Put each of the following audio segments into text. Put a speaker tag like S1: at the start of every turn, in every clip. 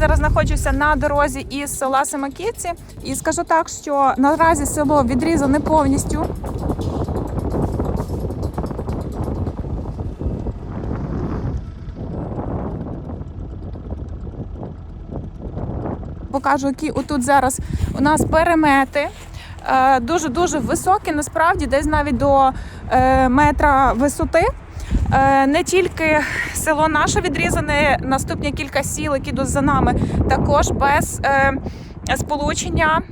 S1: зараз знаходжуся на дорозі із села Семаківці, і скажу так, що наразі село відрізане повністю. Покажу, які отут зараз у нас перемети. Дуже дуже високі, насправді, десь навіть до е, метра висоти. Е, Не тільки село наше відрізане, наступні кілька сіл, які йдуть за нами, також без е, сполучення.
S2: –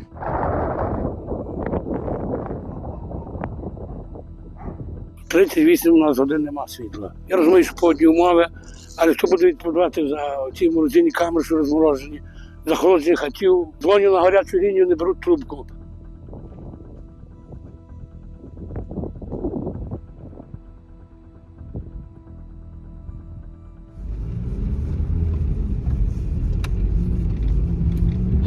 S2: 38 у нас годин нема світла. Я розумію, що погодні умови, але хто буде відповідати за ці морозильні камери, що розморожені, за холодження хатів, дзвоню на гарячу лінію, не беруть трубку.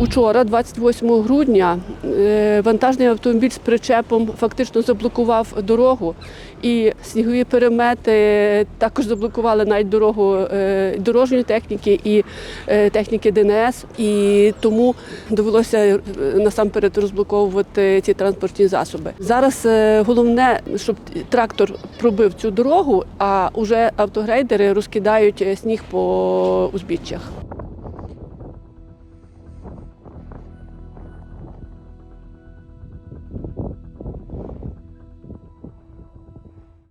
S3: Учора, 28 грудня, е, вантажний автомобіль з причепом фактично заблокував дорогу, і снігові перемети також заблокували навіть дорогу е, дорожньої техніки і е, техніки ДНС. І тому довелося насамперед розблоковувати ці транспортні засоби. Зараз головне, щоб трактор пробив цю дорогу, а вже автогрейдери розкидають сніг по узбіччях.